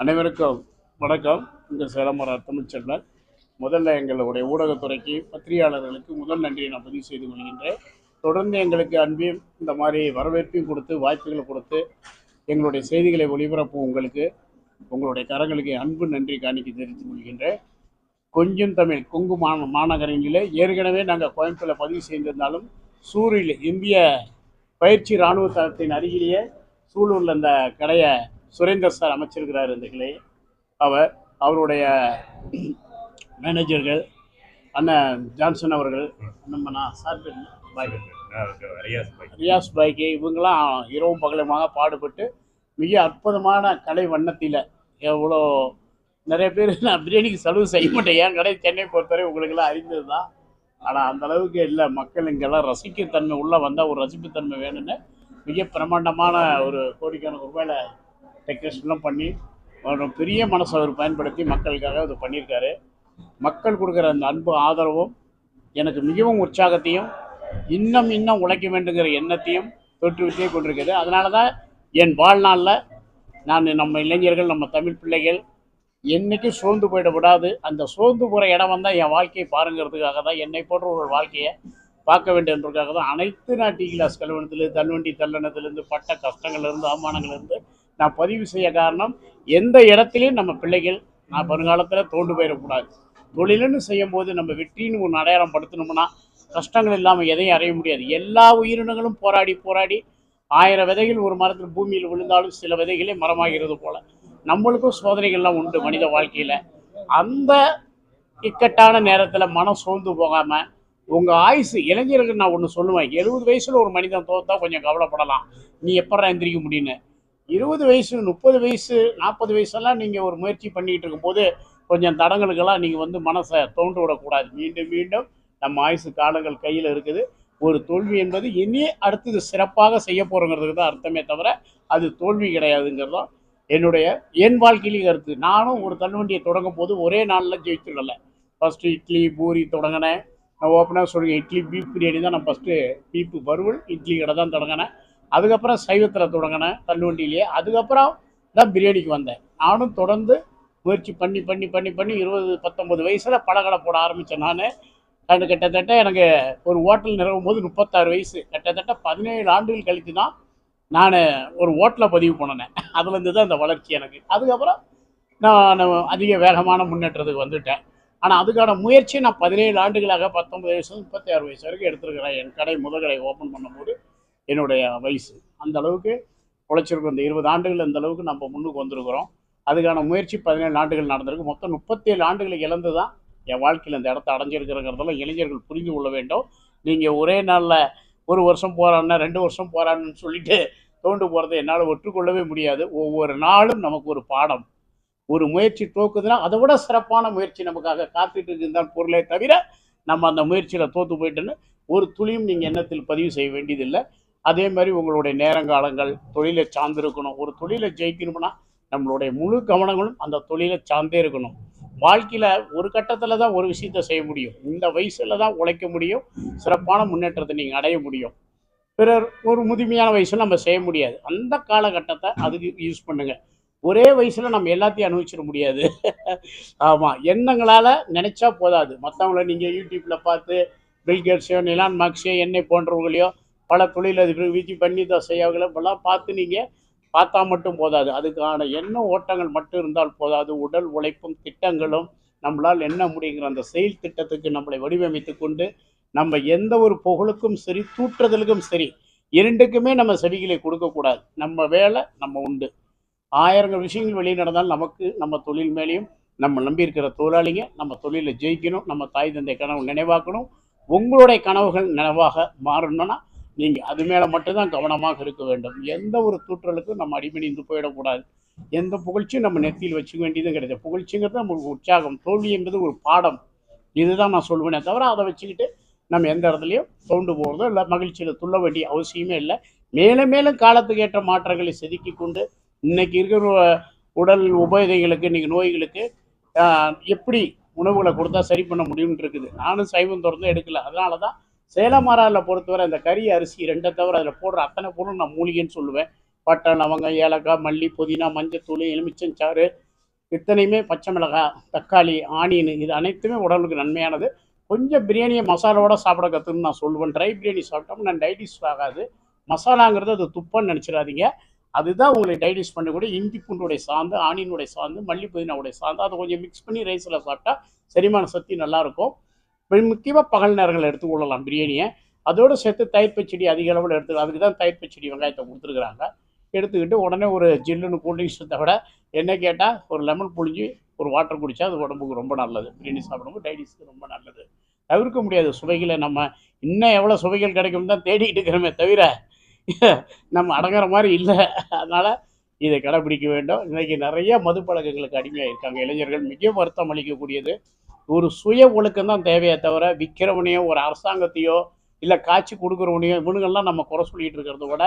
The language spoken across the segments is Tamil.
அனைவருக்கும் வணக்கம். இங்கே சேலமர தமிழ்ச்செல்வன் முதல்ல எங்களுடைய ஊடகத்துறைக்கு பத்திரிகையாளர்களுக்கு முதல் நன்றியை நான் பதிவு செய்து கொள்கின்றேன். தொடர்ந்து எங்களுக்கு அன்பையும் இந்த மாதிரி வரவேற்பையும் கொடுத்து வாய்ப்புகளை கொடுத்து எங்களுடைய செய்திகளை ஒளிபரப்பும் உங்களுக்கு உங்களுடைய கரங்களுக்கு அன்பு நன்றி காணிக்க தெரிவித்துக் கொள்கின்றேன். கொஞ்சம் தமிழ் கொங்கு மா மாநகரங்களில் ஏற்கனவே நாங்கள் கோயம்புத்தூரில் பதிவு செய்திருந்தாலும் சூரில் இந்திய பயிற்சி இராணுவ தளத்தின் அருகிலேயே சூலூரில் அந்த கடையை சுரேந்தர் சார் அமைச்சிருக்கிறார் இந்த கிளையை அவர் அவருடைய மேனேஜர்கள் அண்ணன் ஜான்சன் அவர்கள் நம்ம நான் சார் பேர் பாய் ரியாஸ் பாய்க்கு இவங்கெல்லாம் இரவும் பகலுமாக பாடுபட்டு மிக அற்புதமான கலை வண்ணத்தில் எவ்வளோ நிறைய பேர் நான் பிரியாணிக்கு செலவு செய்ய மாட்டேன். என் கடை சென்னை பொறுத்தவரை உங்களுக்கெல்லாம் அறிந்தது தான். ஆனால் அந்த அளவுக்கு இல்லை. மக்கள் இங்கெல்லாம் ரசிக்கத்தன்மை உள்ளே வந்தால் ஒரு ரசிப்புத்தன்மை வேணும்னு மிக பிரமாண்டமான ஒரு கோடிக்கணக்கு ரூபாயில் டெக்கரேஷன்லாம் பண்ணி ஒரு பெரிய மனசை அவர் பயன்படுத்தி மக்களுக்காக அது பண்ணியிருக்காரு. மக்கள் கொடுக்குற அந்த அன்பு ஆதரவும் எனக்கு மிகவும் உற்சாகத்தையும் இன்னும் இன்னும் உழைக்க வேண்டுங்கிற எண்ணத்தையும் தொற்றுவிட்டே கொண்டிருக்குது. அதனால தான் என் வாழ்நாளில் நான் நம்ம இளைஞர்கள் நம்ம தமிழ் பிள்ளைகள் என்றைக்கும் சோர்ந்து போயிடக்கூடாது அந்த சோர்ந்து போகிற இடம் வந்தால் என் வாழ்க்கையை பாருங்கிறதுக்காக தான் என்னை போன்ற ஒரு வாழ்க்கையை பார்க்க வேண்டியதுக்காக தான் அனைத்து நான் டீ கிளாஸ் கழுவணத்துலேருந்து தள்ளுவண்டி தள்ளனத்துலேருந்து பட்ட கஷ்டங்கள்லேருந்து அவமானங்கள்லேருந்து நான் பதிவு செய்ய காரணம் எந்த இடத்துலையும் நம்ம பிள்ளைகள் நான் வருங்காலத்தில் தோண்டு போயிடக்கூடாது. தொழிலுன்னு செய்யும்போது நம்ம வெற்றின்னு ஒன்று அடையாளம் படுத்தணும்னா கஷ்டங்கள் இல்லாமல் எதையும் அடைய முடியாது. எல்லா உயிரினங்களும் போராடி போராடி ஆயிரம் விதைகள் ஒரு மரத்தில் பூமியில் விழுந்தாலும் சில விதைகளே மரமாகிறது போல. நம்மளுக்கும் சோதனைகள்லாம் உண்டு மனித வாழ்க்கையில். அந்த இக்கட்டான நேரத்தில் மனம் சோர்ந்து போகாமல் உங்கள் ஆயுசு இளைஞர்கள் நான் ஒன்று சொல்லுவேன். எழுபது வயசில் ஒரு மனிதன் தோத்தா கொஞ்சம் கவலைப்படலாம். நீ எப்படா எந்திரிக்க முடியும்னு? இருபது வயசு முப்பது வயசு நாற்பது வயசெல்லாம் நீங்கள் ஒரு முயற்சி பண்ணிகிட்டு இருக்கும்போது கொஞ்சம் தடங்களுக்கெல்லாம் நீங்கள் வந்து மனசை தோன்று விடக்கூடாது. மீண்டும் மீண்டும் நம்ம ஆயுசு காலங்கள் கையில் இருக்குது. ஒரு தோல்வி என்பது இனியே அடுத்தது சிறப்பாக செய்ய போகிறோங்கிறதுக்கு தான் அர்த்தமே தவிர அது தோல்வி கிடையாதுங்கிறது தான் என்னுடைய என் வாழ்க்கையிலேயும் கருத்து. நானும் ஒரு தள்ளுவண்டியை தொடங்கும் போது ஒரே நாளில் ஜெயிச்சிடல ஃபஸ்ட்டு இட்லி பூரி தொடங்கினேன். நான் ஓப்பனாக சொல்லுங்கள் இட்லி பீப் பிரியாணி தான் நான் ஃபஸ்ட்டு பீப்பு வறுவல் இட்லி கடை தான் தொடங்கினேன். அதுக்கப்புறம் சைவத்தில் தொடங்கினேன் தள்ளுவண்டியிலேயே அதுக்கப்புறம் தான் பிரியாணிக்கு வந்தேன். நானும் தொடர்ந்து முயற்சி பண்ணி பண்ணி பண்ணி பண்ணி இருபது பத்தொம்பது வயசில் பழகடை போட ஆரம்பித்தேன் நான். அது கிட்டத்தட்ட எனக்கு ஒரு ஹோட்டல் நிறுவும் போது முப்பத்தாறு வயசு. கிட்டத்தட்ட பதினேழு ஆண்டுகள் கழித்து தான் நான் ஒரு ஹோட்டலை பதிவு பண்ணினேன். அதுலேருந்து தான் இந்த வளர்ச்சி எனக்கு. அதுக்கப்புறம் நான் அதிக வேகமான முன்னேற்றத்துக்கு வந்துட்டேன். ஆனால் அதுக்கான முயற்சி நான் பதினேழு ஆண்டுகளாக பத்தொன்பது வயசு முப்பத்தி ஆறு வயசு வரைக்கும் எடுத்துருக்கிறேன். என் கடை முதல் கடை ஓப்பன் பண்ணும்போது என்னுடைய வயசு. அந்த அளவுக்கு உழைச்சிருக்கோம். இந்த இருபது ஆண்டுகள் அந்த அளவுக்கு நம்ம முன்னுக்கு வந்திருக்கிறோம். அதுக்கான முயற்சி பதினேழு ஆண்டுகள் நடந்திருக்கு. மொத்தம் முப்பத்தேழு ஆண்டுகளை இழந்து தான் என் வாழ்க்கையில் இந்த இடத்த அடைஞ்சிருக்கிறங்கிறதெல்லாம் இளைஞர்கள் புரிந்து கொள்ள வேண்டும். நீங்கள் ஒரே நாளில் ஒரு வருஷம் போகிறான்னா ரெண்டு வருஷம் போகிறான்னு சொல்லிட்டு தோண்டு போகிறத என்னால் ஒற்றுக்கொள்ளவே முடியாது. ஒவ்வொரு நாளும் நமக்கு ஒரு பாடம். ஒரு முயற்சி தோக்குதுன்னா அதை விட சிறப்பான முயற்சி நமக்காக காத்துட்டு இருக்குதான் பொருளே தவிர நம்ம அந்த முயற்சியில் தோற்று போயிட்டோன்னு ஒரு துளியும் நீங்கள் எண்ணத்தில் பதிவு செய்ய வேண்டியதில்லை. அதே மாதிரி உங்களுடைய நேரங்காலங்கள் தொழிலை சார்ந்து இருக்கணும் ஒரு தொழிலை ஜெயிக்கணும்னா நம்மளுடைய முழு கவனங்களும் அந்த தொழிலை சார்ந்தே இருக்கணும். வாழ்க்கையில் ஒரு கட்டத்தில் தான் ஒரு விஷயத்த செய்ய முடியும். இந்த வயசில் தான் உழைக்க முடியும். சிறப்பான முன்னேற்றத்தை நீங்கள் அடைய முடியும். பிறர் ஒரு முதுமையான வயசில் நம்ம செய்ய முடியாது. அந்த காலகட்டத்தை அதுக்கு யூஸ் பண்ணுங்கள் ஒரே வயசில் நம்ம எல்லாத்தையும் அனுபவிச்சிட முடியாது. ஆமாம் எண்ணங்களால் நினச்சா போதாது. மற்றவங்கள நீங்கள் யூடியூப்பில் பார்த்து பில்கேட்ஸையோ நிலான் மார்க்ஸையோ என்னை போன்றவங்களையோ பல தொழிலதிபர்கள் விஜி பண்ணி அவங்கள இப்பெல்லாம் பார்த்து நீங்கள் பார்த்தா மட்டும் போதாது. அதுக்கான என்ன ஓட்டங்கள் மட்டும் இருந்தால் போதாது. உடல் உழைப்பும் திட்டங்களும் நம்மளால் என்ன முடியுங்கிற அந்த செயல் திட்டத்துக்கு நம்மளை வடிவமைத்து கொண்டு நம்ம எந்த ஒரு புகழுக்கும் சரி தூற்றுதலுக்கும் சரி இரண்டுக்குமே நம்ம செவிகளை கொடுக்கக்கூடாது நம்ம வேலை நம்ம உண்டு. ஆயிரங்கள் விஷயங்கள் வெளியே நடந்தால் நமக்கு நம்ம தொழில் மேலேயும் நம்ம நம்பி இருக்கிற தொழிலாளிங்க நம்ம தொழிலை ஜெயிக்கணும். நம்ம தாய் தந்தை கனவு நினைவாக்கணும். உங்களுடைய கனவுகள் நினைவாக மாறணும்னா நீங்கள் அது மேலே மட்டும்தான் கவனமாக இருக்க வேண்டும். எந்த ஒரு தூற்றலுக்கும் நம்ம அடிமணிந்து போயிடக்கூடாது. எந்த புகழ்ச்சியும் நம்ம நெத்தியில் வச்சுக்க வேண்டியதும் கிடையாது. புகழ்ச்சிங்கிறது நம்மளுக்கு உற்சாகம் தோல்வி என்பது ஒரு பாடம். இதுதான் நான் சொல்லுவேனே தவிர அதை வச்சுக்கிட்டு நம்ம எந்த இடத்துலையும் தோண்டு போகிறதோ இல்லை மகிழ்ச்சியில் துள்ள வேண்டிய அவசியமே இல்லை. மேலும் மேலும் காலத்துக்கு ஏற்ற மாற்றங்களை செதுக்கி கொண்டு இன்னைக்கு இருக்கிற உடல் உபயோகிகளுக்கு இன்றைக்கி நோய்களுக்கு எப்படி உணவுகளை கொடுத்தா சரி பண்ண முடியும்னு இருக்குது. நானும் சைவம் திறந்து எடுக்கல. அதனால தான் சேலமாராவில் பொறுத்தவரை அந்த கறி அரிசி ரெண்டை தவிர அதில் போடுற அத்தனை பொருளும் நான் மூலிகைன்னு சொல்லுவேன். பட்டை லவங்கம் ஏலக்காய் மல்லி புதினா மஞ்சத்தூள் எலுமிச்சஞ்சாறு இத்தனையுமே பச்சை மிளகாய் தக்காளி ஆனியன் இது அனைத்துமே உடலுக்கு நன்மையானது. கொஞ்சம் பிரியாணியை மசாலாவோட சாப்பிட கற்றுன்னு நான் சொல்லுவேன். ட்ரை பிரியாணி சாப்பிட்டோம்னா டைஜஸ்ட் ஆகாது. மசாலாங்கிறது அது துப்பன்னு நினச்சிடாதீங்க. அதுதான் உங்களை டைஜஸ்ட் பண்ணக்கூடிய இஞ்சி பூண்டுடைய சாந்து ஆனியனுடைய சாந்து மல்லி புதினாவுடைய சாந்து அதை கொஞ்சம் மிக்ஸ் பண்ணி ரைஸில் சாப்பிட்டா செரிமான சக்தி நல்லாயிருக்கும் முக்கியமாக பகல் நேரங்களில் எடுத்துக்கொள்ளலாம் பிரியாணியை. அதோடு சேர்த்து தயிர் பச்சடி அதிக அளவில் எடுத்து அதுக்கு தான் தயிர் பச்சடி வெங்காயத்தை கொடுத்துருக்குறாங்க. எடுத்துக்கிட்டு உடனே ஒரு ஜில்லுன்னு கூல்ட்ரிங்க்ஸை விட என்ன கேட்டால் ஒரு லெமன் புழிஞ்சு ஒரு வாட்டர் குடித்தா அது உடம்புக்கு ரொம்ப நல்லது. பிரியாணி சாப்பிடும்போது டைஜஸ்க்கு ரொம்ப நல்லது. தவிர்க்க முடியாது சுவைகளை நம்ம இன்னும் எவ்வளோ சுவைகள் கிடைக்கும் தான் தேடிக்கிட்டு இருக்கிறோமே தவிர நம்ம அடங்குற மாதிரி இல்லை. அதனால் இதை கடைபிடிக்க வேண்டும். இன்றைக்கி நிறைய மது பழக்கங்களுக்கு அடிமையாக இருக்காங்க இளைஞர்கள். மிக வருத்தம் அளிக்கக்கூடியது. ஒரு சுய ஒழுக்கம் தான் தேவையே தவிர விற்கிறவனையோ ஒரு அரசாங்கத்தையோ இல்லை காட்சி கொடுக்குறவனையோ இவனுங்கள்லாம் நம்ம குறை சொல்லிட்டு இருக்கிறத விட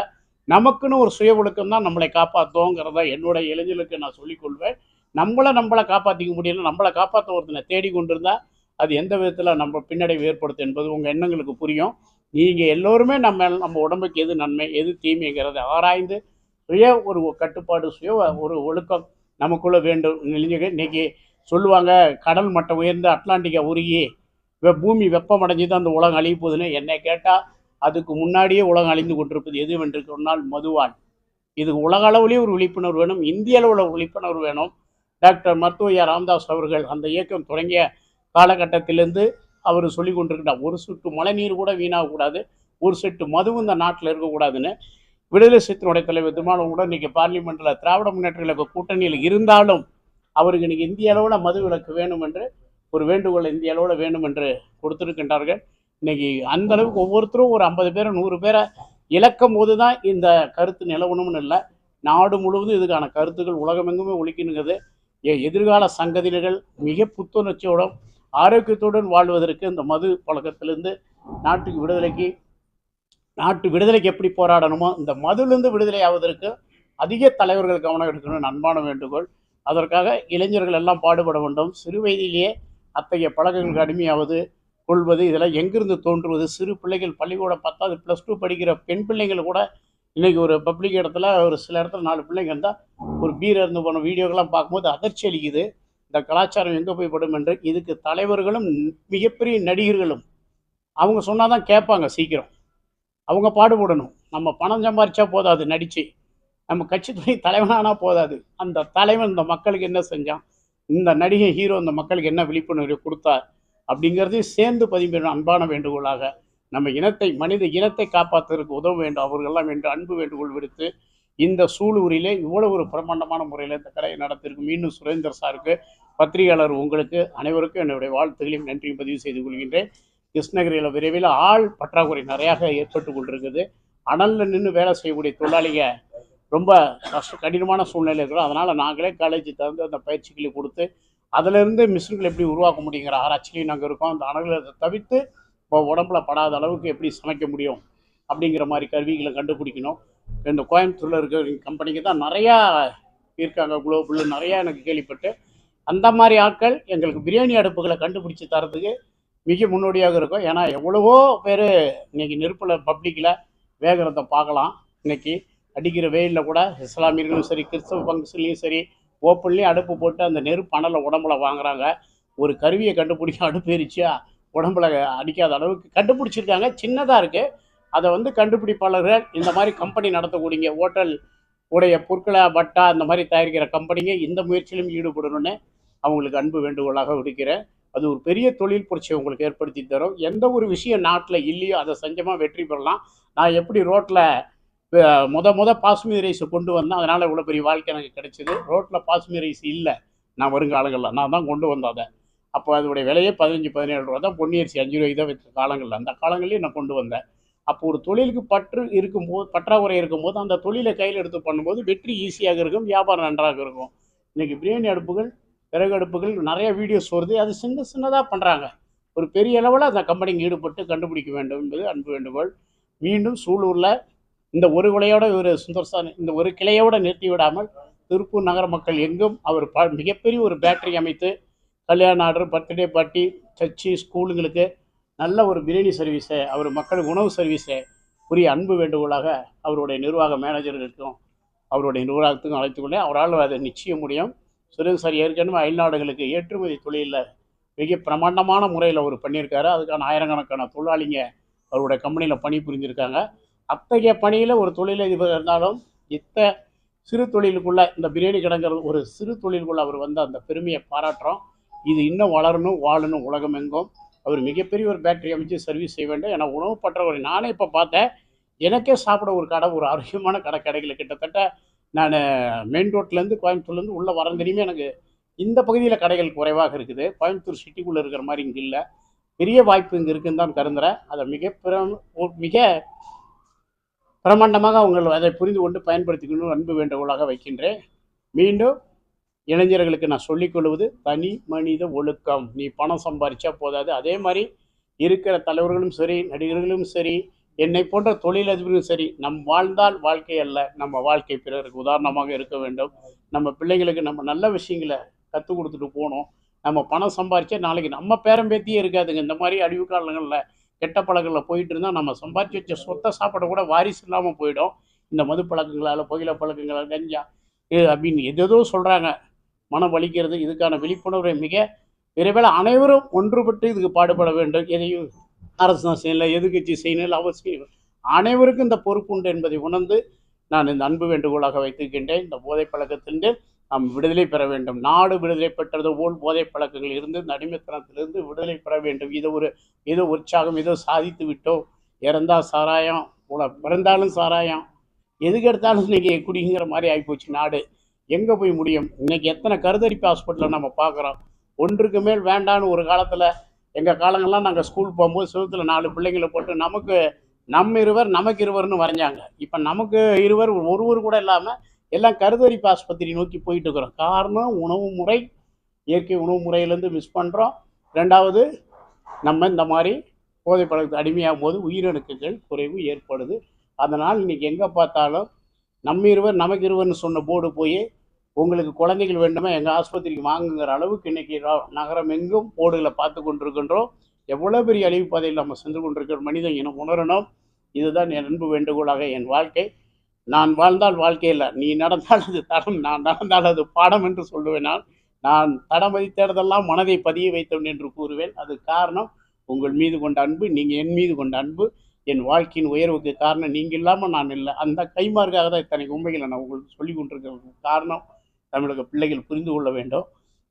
நமக்குன்னு ஒரு சுய ஒழுக்கம் தான் நம்மளை காப்பாற்றோங்கிறத என்னோட இளைஞர்களுக்கு நான் சொல்லிக்கொள்வேன் நம்மளை நம்மளை காப்பாற்றிக்க முடியல நம்மளை காப்பாற்ற ஒருத்தனை தேடி கொண்டிருந்தா அது எந்த விதத்தில் நம்ம பின்னடைவு ஏற்படுத்தும் என்பது உங்கள் எண்ணங்களுக்கு புரியும். நீங்கள் எல்லோருமே நம்ம நம்ம உடம்புக்கு எது நன்மை எது தீமைங்கிறத ஆராய்ந்து சுய ஒரு கட்டுப்பாடு சுய ஒரு ஒழுக்கம் நமக்குள்ளே வேண்டும். இளைஞர்கள் இன்னைக்கு சொல்லுவாங்க கடல் மட்டம் உயர்ந்து அட்லாண்டிக்கா உருகி வெ பூமி வெப்பமடைஞ்சு தான் அந்த உலகம் அழிய போகுதுன்னு என்னை கேட்டால் அதுக்கு முன்னாடியே உலகம் அழிந்து கொண்டிருப்பது எதுவென்று சொன்னால் மதுவான். இது உலக அளவுலேயே ஒரு விழிப்புணர்வு வேணும் இந்திய அளவில் ஒரு விழிப்புணர்வு வேணும். டாக்டர் மருத்துவ ராமதாஸ் அவர்கள் அந்த இயக்கம் தொடங்கிய காலகட்டத்திலேருந்து அவர் சொல்லி கொண்டிருக்கிறார் ஒரு சொட்டு மழைநீர் கூட வீணாகக்கூடாது ஒரு சொட்டு மதுவும் இந்த நாட்டில் இருக்கக்கூடாதுன்னு விடுதலை சித்தினுடைய தலைவர் திருமாவளவன் கூட இன்றைக்கி பார்லிமெண்ட்டில் திராவிட முன்னேற்ற கழக கூட்டணியில் இருந்தாலும் அவருக்கு இன்றைக்கி இந்திய அளவில் மது விலக்கு வேணும் என்று ஒரு வேண்டுகோள் இந்திய அளவில் வேணும் என்று கொடுத்துருக்கின்றார்கள். இன்னைக்கு அந்த அளவுக்கு ஒவ்வொருத்தரும் ஒரு ஐம்பது பேரை நூறு பேரை இழக்கும் போது தான் இந்த கருத்து நிலவணும்னு இல்லை. நாடு முழுவதும் இதுக்கான கருத்துக்கள் உலகமெங்குமே ஒழிக்கணுங்கிறது எதிர்கால சங்கதியினர்கள் மிக புத்துணர்ச்சியோடும் ஆரோக்கியத்துடன் வாழ்வதற்கு இந்த மது பழக்கத்திலிருந்து நாட்டுக்கு விடுதலைக்கு நாட்டு விடுதலைக்கு எப்படி போராடணுமோ இந்த மதுலேருந்து விடுதலை ஆவதற்கு அதிக தலைவர்கள் கவனம் எடுக்கணும்னு அன்பான வேண்டுகோள். அதற்காக இளைஞர்கள் எல்லாம் பாடுபட வேண்டும். சிறு வயதிலேயே அத்தகைய பழக்கங்களுக்கு அடிமையாவது கொள்வது இதெல்லாம் எங்கிருந்து தோன்றுவது? சிறு பிள்ளைகள் பள்ளிக்கூடம் பத்தாவது ப்ளஸ் டூ படிக்கிற பெண் பிள்ளைங்கள் கூட இன்றைக்கி ஒரு பப்ளிக் இடத்துல ஒரு சில இடத்துல நாலு பிள்ளைங்க இருந்தால் ஒரு பீர் இருந்து போன வீடியோக்கெல்லாம் பார்க்கும்போது அதிர்ச்சி அளிக்குது. இந்த கலாச்சாரம் எங்கே போய் படும் என்று இதுக்கு தலைவர்களும் மிகப்பெரிய நடிகர்களும் அவங்க சொன்னால் தான் கேட்பாங்க சீக்கிரம். அவங்க பாடுபடணும். நம்ம பணம் சம்பாரிச்சா போதாது நடித்து நம்ம கட்சி துணை தலைவனானா போதாது. அந்த தலைவன் இந்த மக்களுக்கு என்ன செஞ்சான்? இந்த நடிகை ஹீரோ இந்த மக்களுக்கு என்ன விழிப்புணர்வு கொடுத்தார்? அப்படிங்கிறதையும் சேர்ந்து பதிவு அன்பான வேண்டுகோளாக நம்ம இனத்தை மனித இனத்தை காப்பாற்றுவதற்கு உதவ வேண்டும் அவர்களெல்லாம் என்று அன்பு வேண்டுகோள் விடுத்து இந்த சூலூரிலே இவ்வளவு ஒரு பிரம்மாண்டமான முறையில் இந்த கடையை நடத்திருக்கு மீண்டும் சுரேந்தர் சாருக்கு பத்திரிகையாளர் உங்களுக்கு அனைவருக்கும் என்னுடைய வாழ்த்துகளையும் நன்றியும் பதிவு செய்து கொள்கின்றேன். கிருஷ்ணகிரியில் விரைவில் ஆள் பற்றாக்குறை நிறையாக ஏற்பட்டு கொண்டிருக்குது. அனலில் நின்று வேலை செய்யக்கூடிய தொழிலாளிகள் ரொம்ப கஷ்ட கடினமான சூழ்நிலை இருக்கிறோம். அதனால் நாங்களே காலேஜ் தந்து அந்த பயிற்சிகளை கொடுத்து அதிலிருந்து மிஷின்கள் எப்படி உருவாக்க முடியுங்கிற ஆராய்ச்சிலையும் நாங்கள் இருக்கோம். அந்த அனல்களை தவிர்த்து இப்போ உடம்புல படாத அளவுக்கு எப்படி சமைக்க முடியும் அப்படிங்கிற மாதிரி கருவிகளை கண்டுபிடிக்கணும். இந்த கோயம்புத்தூரில் இருக்கிற கம்பெனிக்கு தான் நிறையா இருக்காங்க குளோபுல் நிறையா எனக்கு கேள்விப்பட்டு. அந்த மாதிரி ஆட்கள் எங்களுக்கு பிரியாணி அடுப்புகளை கண்டுபிடிச்சி தரதுக்கு மிக முன்னோடியாக இருக்கும். ஏன்னா எவ்வளவோ பேர் இன்றைக்கி நெருப்பில் பப்ளிக்கில் வேகிறத பார்க்கலாம் இன்னைக்கு. அடிக்கிற வெயிலில் கூட இஸ்லாமியர்களும் சரி கிறிஸ்தவ ஃபங்க்ஷன்லேயும் சரி ஓப்பன்லேயும் அடுப்பு போட்டு அந்த நெருப்பு அனலை உடம்புல வாங்குறாங்க. ஒரு கருவியை கண்டுபிடிக்க அடுப்பு எரிச்சா உடம்புல அடிக்காத அளவுக்கு கண்டுபிடிச்சிருக்காங்க. சின்னதாக இருக்குது அதை வந்து கண்டுபிடிப்பாளர்கள் இந்த மாதிரி கம்பெனி நடத்தக்கூடிய ஹோட்டல் உடைய பொருட்களை பட்டா இந்த மாதிரி தயாரிக்கிற கம்பெனிங்க இந்த முயற்சியிலும் ஈடுபடணும்னு அவங்களுக்கு அன்பு வேண்டுகோளாக விடுக்கிறேன். அது ஒரு பெரிய தொழில் புரட்சியை உங்களுக்கு ஏற்படுத்தி தரும். எந்த ஒரு விஷயம் நாட்டில் இல்லையோ அதை செஞ்சமாக வெற்றி பெறலாம். நான் எப்படி ரோட்டில் முத முத பாஸ்மதி ரைஸ் கொண்டு வந்தேன் அதனால் இவ்வளோ பெரிய வாழ்க்கை எனக்கு கிடைச்சிது. ரோட்டில் பாஸ்மதி ரைஸ் இல்லை. நான் வருங்காலங்களில் நான் தான் கொண்டு வந்தேன் அதை. அப்போ அதோடைய விலையே பதினஞ்சு பதினேழு ரூபா தான் பொன்னியரிசி அஞ்சு ரூபாய்க்கு தான் விற்ற காலங்களில். அந்த காலங்களையும் நான் கொண்டு வந்தேன். அப்போ ஒரு தொழிலுக்கு பற்று இருக்கும்போது பற்றாக்குறை இருக்கும்போது அந்த தொழிலை கையில் எடுத்து பண்ணும்போது வெற்றி ஈஸியாக இருக்கும் வியாபாரம் நன்றாக இருக்கும். இன்றைக்கி பிரியாணி அடுப்புகள் பிறகு அடுப்புகள் நிறைய வீடியோஸ் வருது. அது சின்ன சின்னதாக பண்ணுறாங்க ஒரு பெரிய அளவில் அந்த கம்பெனிக்கு ஈடுபட்டு கண்டுபிடிக்க வேண்டும் என்பது அன்பு வேண்டுகோள். மீண்டும் சூலூரில் இந்த ஒரு விளையோட இவர் சுந்தர்சான் இந்த ஒரு கிளையோடு நிறுத்தி விடாமல் திருப்பூர் நகர மக்கள் எங்கும் அவர் ப மிகப்பெரிய ஒரு பேட்டரி அமைத்து கல்யாண ஆர்டர் பர்த்டே பார்ட்டி சர்ச்சு ஸ்கூலுங்களுக்கு நல்ல ஒரு பிரியாணி சர்வீஸை அவர் மக்களுக்கு உணவு சர்வீஸை உரிய அன்பு வேண்டுகோளாக அவருடைய நிர்வாக மேனேஜர்களுக்கும் அவருடைய நிர்வாகத்துக்கும் அழைத்துக்கொண்டே அவரால் அதை நிச்சயம் முடியும். சுரேஷ் சார் ஏற்கனவே அயல்நாடுகளுக்கு ஏற்றுமதி தொழிலில் மிக பிரமாண்டமான முறையில் அவர் பண்ணியிருக்காரு. அதுக்கான ஆயிரக்கணக்கான தொழிலாளிங்க அவருடைய கம்பெனியில் பணி புரிஞ்சிருக்காங்க அத்தகைய பணியில் ஒரு தொழிலதிபர் இருந்தாலும் இத்த சிறு தொழிலுக்குள்ளே இந்த பிரியாணி கிடங்கிறது ஒரு சிறு தொழிலுக்குள்ளே அவர் வந்து அந்த பெருமையை பாராட்டுறோம். இது இன்னும் வளரணும் வாழணும் உலகம் எங்கும் அவர் மிகப்பெரிய ஒரு பேட்டரி அமைச்சு சர்வீஸ் செய்ய வேண்டும். ஏன்னா உணவு பற்றவரை நானே இப்போ பார்த்தேன். எனக்கே சாப்பிட ஒரு கடை ஒரு ஆரோக்கியமான கடை கிடைக்கல. கிட்டத்தட்ட நான் மெயின் ரோட்லேருந்து கோயம்புத்தூர்லேருந்து உள்ளே வரந்தனையுமே எனக்கு? இந்த பகுதியில் கடைகள் குறைவாக இருக்குது. கோயம்புத்தூர் சிட்டிக்குள்ளே இருக்கிற மாதிரி இங்கே இல்லை. பெரிய வாய்ப்பு இங்கே இருக்குன்னு தான் கருந்துறேன் அதை மிக மிக பிரமாண்டமாக அவங்க அதை புரிந்து கொண்டு பயன்படுத்திக்கணும் அன்பு வேண்டுகோளாக வைக்கின்றேன். மீண்டும் இளைஞர்களுக்கு நான் சொல்லிக் கொள்வது தனி மனித ஒழுக்கம். நீ பணம் சம்பாரிச்சா போதாது. அதே மாதிரி இருக்கிற தலைவர்களும் சரி நடிகர்களும் சரி என்னை போன்ற தொழிலதிபர்களும் சரி நம் வாழ்ந்தால் வாழ்க்கை அல்ல நம்ம வாழ்க்கை பிறருக்கு உதாரணமாக இருக்க வேண்டும். நம்ம பிள்ளைங்களுக்கு நம்ம நல்ல விஷயங்களை கற்றுக் கொடுத்துட்டு போகணும். நம்ம பணம் சம்பாரிச்சா நாளைக்கு நம்ம பேரம்பேத்தியே இருக்காதுங்க. இந்த மாதிரி அழிவு காலங்களில் கெட்ட பழக்கங்களில் போயிட்டு இருந்தால் நம்ம சம்பாதிச்சு வச்ச சொத்தை சாப்பிட கூட வாரிசு இல்லாமல் போயிடும். இந்த மது பழக்கங்களால் புகையில பழக்கங்களால் கஞ்சா இது அப்படின்னு எதோ சொல்கிறாங்க மனம் வலிக்கிறது இதுக்கான விழிப்புணர்வை மிக விரைவில் அனைவரும் ஒன்றுபட்டு இதுக்கு பாடுபட வேண்டும். எதையும் அரசு தான் செய்யலை எதிர்கட்சி செய்யணும் அவசியம் அனைவருக்கும் இந்த பொறுப்பு உண்டு என்பதை உணர்ந்து நான் இந்த அன்பு வேண்டுகோளாக வைத்திருக்கின்றேன். இந்த போதை பழக்கத்திலிருந்து நாம் விடுதலை பெற வேண்டும். நாடு விடுதலை பெற்றது போல் போதை பழக்கங்கள் இருந்து நடிமைத்தனத்திலிருந்து விடுதலை பெற வேண்டும். இது ஒரு ஏதோ உற்சாகம் ஏதோ சாதித்து விட்டோம் இறந்தா சாராயம் உல பிறந்தாலும் சாராயம். எதுக்கு எடுத்தாலும் இன்றைக்கி குடிங்கிற மாதிரி ஆகிப்போச்சு நாடு. எங்கே போய் முடியும்? இன்றைக்கி எத்தனை கருதரிப்பு ஹாஸ்பிட்டலில் நம்ம பார்க்குறோம்? ஒன்றுக்கு மேல் வேண்டான்னு ஒரு காலத்தில் எங்கள் காலங்கள்லாம் நாங்கள் ஸ்கூல் போகும்போது செவுத்தில் நாலு பிள்ளைங்களை போட்டு நமக்கு நம்ம இருவர் நமக்கு இருவர்னு வரைஞ்சாங்க. இப்போ நமக்கு இருவர் ஒருவர் கூட இல்லாமல் எல்லாம் கருதறிப்பு ஆஸ்பத்திரி நோக்கி போயிட்டு இருக்கிறோம் காரணம் உணவு முறை இயற்கை உணவு முறையிலேருந்து மிஸ் பண்ணுறோம் ரெண்டாவது நம்ம இந்த மாதிரி போதை பழக்கத்துக்கு அடிமையாகும் போது உயிரணுக்கள் குறைவு ஏற்படுது. அதனால் இன்னைக்கு எங்கே பார்த்தாலும் நம்ம இருவர் நமக்கு இருவர்னு சொன்ன போர்டு போய் உங்களுக்கு குழந்தைகள் வேண்டுமா எங்கள் ஆஸ்பத்திரிக்கு வாங்குங்கிற அளவுக்கு இன்னைக்கு நகரம் எங்கும் போர்டுகளை பார்த்து கொண்டிருக்கின்றோம். எவ்வளோ பெரிய அழிவு பாதையில் நம்ம சென்று கொண்டிருக்கிற மனிதன் இனம் உணரணும். இதுதான் என் அன்பு வேண்டுகோளாக என் வாழ்க்கை. நான் வாழ்ந்தால் வாழ்க்கையில் நீ நடந்தால் அது தடம். நான் நடந்தால் அது பாடம் என்று சொல்லுவேன் நான். நான் தடம் பதித்ததெல்லாம் மனதை பதிய வைத்தவன் என்று கூறுவேன். அது காரணம் உங்கள் மீது கொண்ட அன்பு நீங்கள் என் மீது கொண்ட அன்பு. என் வாழ்க்கையின் உயர்வுக்கு காரணம் நீங்கள் இல்லாமல் நான் இல்லை. அந்த கைமார்க்காக தான் இத்தனை உண்மைகளை நான் உங்களுக்கு சொல்லி கொண்டிருக்கிறதுக்கு காரணம் தமிழக பிள்ளைகள் புரிந்து கொள்ள வேண்டும்.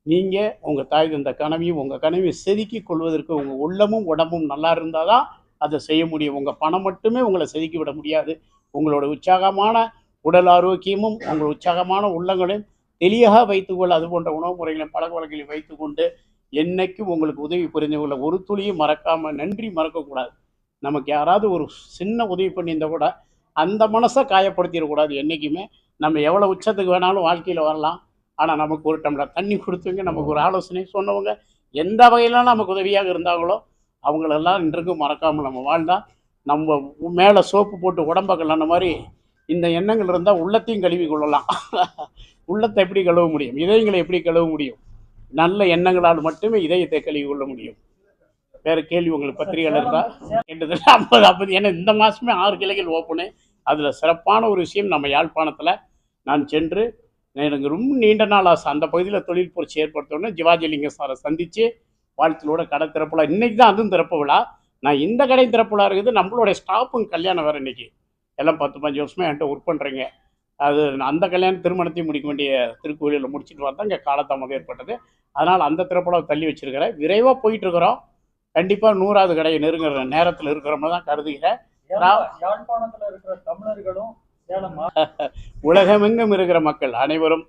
நீங்கள் உங்கள் தாய் தந்த கனவையும் உங்கள் கனவையும் செதுக்கிக் கொள்வதற்கு உங்கள் உள்ளமும் உடம்பும் நல்லா இருந்தால் தான் அதை செய்ய முடியும். உங்கள் பணம் மட்டுமே உங்களை செதுக்கி விட முடியாது. உங்களோட உற்சாகமான உடல் ஆரோக்கியமும் உங்கள் உற்சாகமான உள்ளங்களையும் தெளியாக வைத்துக்கொள்ள அது போன்ற உணவு முறைகளையும் பழக்க வழக்கங்களையும் வைத்துக்கொண்டு என்னைக்கும் உங்களுக்கு உதவி புரிந்தவங்களை ஒரு துளியும் மறக்காமல் நன்றி மறக்கக்கூடாது. நமக்கு யாராவது ஒரு சின்ன உதவி பண்ணியிருந்தால் கூட அந்த மனசை காயப்படுத்திடக்கூடாது என்றைக்குமே நம்ம எவ்வளோ உச்சத்துக்கு வேணாலும் வாழ்க்கையில் வரலாம். ஆனால் நமக்கு ஒரு டம்ளர் தண்ணி கொடுத்தவங்க நமக்கு ஒரு ஆலோசனை சொன்னவங்க எந்த வகையிலாம் நமக்கு உதவியாக இருந்தாங்களோ அவங்களெல்லாம் இன்றைக்கும் மறக்காமல் நம்ம வாழ்ந்தால் நம்ம மேலே சோப்பு போட்டு உடம்ப கழுவுன மாதிரி இந்த எண்ணங்கள் இருந்தால் உள்ளத்தையும் கழுவி கொள்ளலாம். உள்ளத்தை எப்படி கழுவ முடியும்? இதயங்களை எப்படி கழுவ முடியும்? நல்ல எண்ணங்களால் மட்டுமே இதயத்தை கழுவி கொள்ள முடியும். வேறு கேள்வி உங்களுக்கு பத்திரிகையில் இருக்கா? கிட்டத்தட்ட ஐம்பது ஐம்பது. ஏன்னா இந்த மாதமே ஆறு கிளைகள் ஓப்பனு அதில் சிறப்பான ஒரு விஷயம் நம்ம யாழ்ப்பாணத்தில் நான் சென்று எனக்கு ரொம்ப நீண்ட நாள் ஆசை. அந்த பகுதியில் தொழில் புரட்சி ஏற்படுத்தணும்னு ஜிவாஜிலிங்க சாரை சந்தித்து வாழ்த்துலோட கடை திறப்பலாம் இன்றைக்கி தான் அதுவும் திறப்பு விழா. நான் இந்த கடை திறப்பு விழா இருக்குது நம்மளுடைய ஸ்டாஃபுங்க கல்யாணம் வேறு இன்னைக்கு. எல்லாம் பத்து பஞ்சு வருஷமாக என்கிட்ட ஒர்க் பண்ணுறீங்க அது அந்த கல்யாணம் திருமணத்தையும் முடிக்க வேண்டிய திருக்கோயிலில் முடிச்சுட்டு வரதான் இங்கே காலதாமதம் ஏற்பட்டது. அதனால் அந்த திறப்புலாவை தள்ளி வச்சிருக்கிறேன். விரைவாக போயிட்டு இருக்கிறோம் கண்டிப்பாக நூறாவது கடையை நெருங்குற நேரத்தில் இருக்கிறோம்னு தான் கருதுகிறேன். யாழ்ப்பாணத்துல இருக்கிற தமிழர்களும் உலகமெங்கும் இருக்கிற மக்கள் அனைவரும்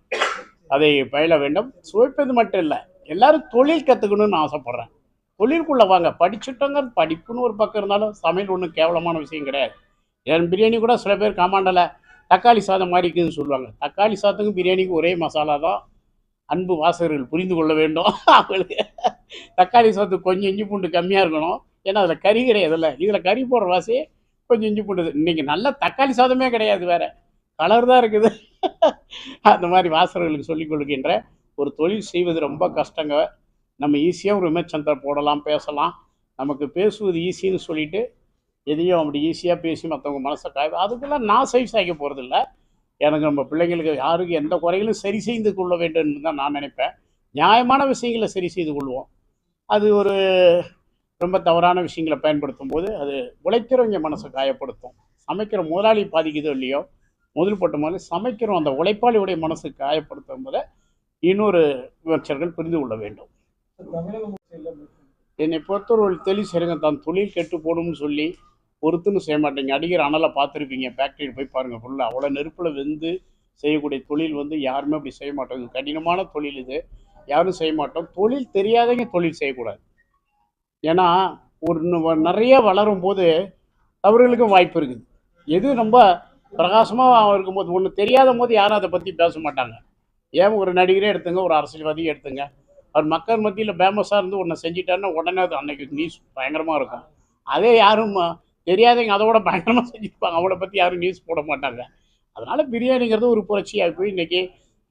அதை பயில வேண்டும். சுவைப்பது மட்டும் இல்லை எல்லாரும் தொழில் கற்றுக்கணும்னு ஆசைப்பட்றேன். தொழிலுக்குள்ளே வாங்க. படிச்சுட்டோங்க படிப்புன்னு ஒரு பக்கம் இருந்தாலும் சமையல் ஒன்றும் கேவலமான விஷயம் கிடையாது. என் பிரியாணி கூட சில பேர் கமாண்டலை தக்காளி சாதம் மாதிரி இருக்குதுன்னு சொல்லுவாங்க. தக்காளி சாதத்துக்கும் பிரியாணிக்கும் ஒரே மசாலா தான் அன்பு வாசகர்கள் புரிந்து கொள்ள வேண்டும். அவங்களுக்கு தக்காளி சாதத்துக்கு கொஞ்சம் இஞ்சி பூண்டு கம்மியாக இருக்கணும். ஏன்னா அதில் கறி கிடையாதுல்ல இதில் கறி போடுற வாசி கொஞ்சம் இஞ்சி பூண்டு. இன்றைக்கி நல்ல தக்காளி சாதமே கிடையாது வேற. கலர் தான் இருக்குது. அந்த மாதிரி வாசகர்களுக்கு சொல்லிக் கொடுக்கின்ற ஒரு தொழில் செய்வது ரொம்ப கஷ்டங்க. நம்ம ஈஸியாக ஒரு விமர்சனத்தை போடலாம் பேசலாம். நமக்கு பேசுவது ஈஸின்னு சொல்லிட்டு எதையும் அப்படி ஈஸியாக பேசி மற்றவங்க மனசை காய அதுக்கெல்லாம் நான் சைஸ் ஆக போகிறதில்ல எனக்கு நம்ம பிள்ளைங்களுக்கு யாருக்கு எந்த குறைகளும் சரி செய்து கொள்ள வேண்டும் தான் நான் நினைப்பேன். நியாயமான விஷயங்களை சரி செய்து கொள்வோம். அது ஒரு ரொம்ப தவறான விஷயங்களை பயன்படுத்தும் போது அது உழைக்கிறவங்க மனசை காயப்படுத்தும். சமைக்கிற முதலாளி பாதிக்குதோ இல்லையோ முதல் போட்ட மாதிரி சமைக்கிறோம். அந்த உழைப்பாளியுடைய மனசு காயப்படுத்தும் போது இன்னொரு விமர்சகர்கள் புரிந்து கொள்ள வேண்டும். என்னை பொறுத்தவரை தெளிவு சரிங்க தான் தொழில் கெட்டு போடும்னு சொல்லி பொறுத்துன்னு செய்ய மாட்டேங்க. அடிக்கிற அனலை பார்த்துருப்பீங்க. ஃபேக்ட்ரியில் போய் பாருங்கள் ஃபுல்லாக அவ்வளோ நெருப்பில் வெந்து செய்யக்கூடிய தொழில் வந்து யாருமே அப்படி செய்ய மாட்டோம் கடினமான தொழில் இது. யாரும் செய்ய மாட்டோம். தொழில் தெரியாதவங்க தொழில் செய்யக்கூடாது. ஏன்னா ஒரு நிறைய வளரும் போது தவறுகளுக்கும் வாய்ப்பு இருக்குது. எது ரொம்ப பிரகாசமாக இருக்கும்போது ஒன்று தெரியாத போது யாரும் அதை பற்றி பேச மாட்டாங்க. ஏன் ஒரு நடிகரே எடுத்துங்க ஒரு அரசியல்வாதியும் எடுத்துங்க. அவர் மக்கள் மத்தியில் ஃபேமஸாக இருந்து ஒன்று செஞ்சிட்டாருன்னா உடனே அது அன்னைக்கு நியூஸ் பயங்கரமாக இருக்கும். அதே யாரும் தெரியாதவங்க அதோட பயங்கரமாக செஞ்சுருப்பாங்க. அவங்கள பற்றி யாரும் நியூஸ் போட மாட்டாங்க. அதனால் பிரியாணிங்கிறது ஒரு புரட்சியாக போய் இன்றைக்கி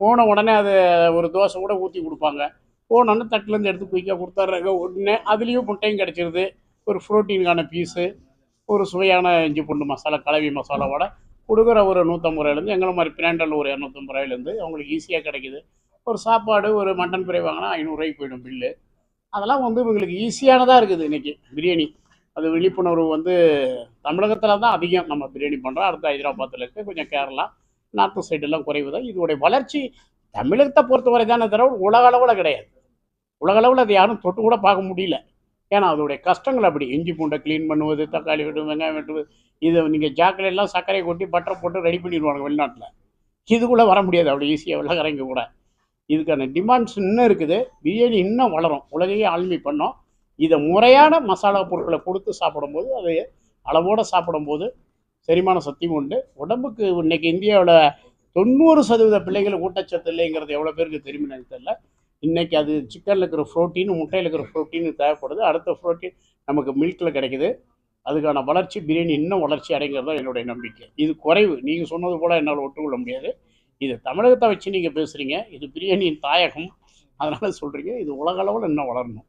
போன உடனே அது ஒரு தோசை கூட ஊற்றி கொடுப்பாங்க. போனோன்னு தட்டிலேருந்து எடுத்து குயிக்காக கொடுத்துட்றாங்க. உடனே அதுலேயும் முட்டையும் கிடச்சிருது. ஒரு ப்ரோட்டீனுக்கான பீஸு ஒரு சுவையான இஞ்சி பூண்டு மசாலா கலவி மசாலாவோட கொடுக்குற ஒரு நூற்றம்பது ரூபாயிலேருந்து எங்களை மாதிரி பிராண்டல் ஒரு இரநூத்தம்பது ரூபாயிலேருந்து அவங்களுக்கு ஈஸியாக கிடைக்குது. ஒரு சாப்பாடு ஒரு மட்டன் ஃப்ரை வாங்கினா ஐநூறுரூவாய்க்கு போயிடும் பில்லு அதெல்லாம் வந்து இவங்களுக்கு ஈஸியானதாக இருக்குது இன்றைக்கி பிரியாணி. அது விழிப்புணர்வு வந்து தமிழகத்தில் தான் அதிகம் நம்ம பிரியாணி பண்ணுறோம் அடுத்து ஹைதராபாத்தில் இருக்குது கொஞ்சம் கேரளா நார்த்து சைடெல்லாம் குறைவு தான். இதோடைய வளர்ச்சி தமிழகத்தை பொறுத்தவரை தானே தவிர உலக அளவில் கிடையாது. உலக அளவில் அதை யாரும் தொட்டு கூட பார்க்க முடியல. ஏன்னா அதோடைய கஷ்டங்கள் அப்படி. இஞ்சி பூண்டை க்ளீன் பண்ணுவது தக்காளி வெட்டு வெங்காயம் வெட்டுவது இது நீங்கள் ஜாக்கிரதையெல்லாம் சர்க்கரையை கொட்டி பட்டரை போட்டு ரெடி பண்ணிடுவாங்க வெளிநாட்டில். இதுக்குள்ளே வர முடியாது. அப்படி ஈஸியாக விளக்கறங்க கூட. இதுக்கான டிமாண்ட்ஸ் இன்னும் இருக்குது. பிரியாணி இன்னும் வளரும். உலகையே ஆளுமை பண்ணோம். இதை முறையான மசாலா பொருட்களை கொடுத்து சாப்பிடும்போது அதை அளவோடு சாப்பிடும்போது செரிமான சக்தியும் உண்டு. உடம்புக்கு இன்னைக்கு இந்தியாவில் தொண்ணூறு சதவீத பிள்ளைகள் ஊட்டச்சத்து இல்லைங்கிறது எவ்வளோ பேருக்கு தெரியும்னு எனக்கு தெரியல. இன்றைக்கி அது சிக்கனில் இருக்கிற ப்ரோட்டீன் முட்டையில் இருக்கிற ப்ரோட்டீன் தேவைப்படுது. அடுத்த ப்ரோட்டீன் நமக்கு மில்கில் கிடைக்குது. அதுக்கான வளர்ச்சி பிரியாணி இன்னும் வளர்ச்சி அடைங்கிறது தான் என்னுடைய நம்பிக்கை. இது குறைவு. நீங்கள் சொன்னது போல் என்னால் ஒட்டுக்கொள்ள முடியாது. இது தமிழகத்தை வச்சு நீங்கள் பேசுகிறீங்க இது பிரியாணியின் தாயகம். அதனால் சொல்கிறீங்க இது உலகளவில் இன்னும் வளரணும்.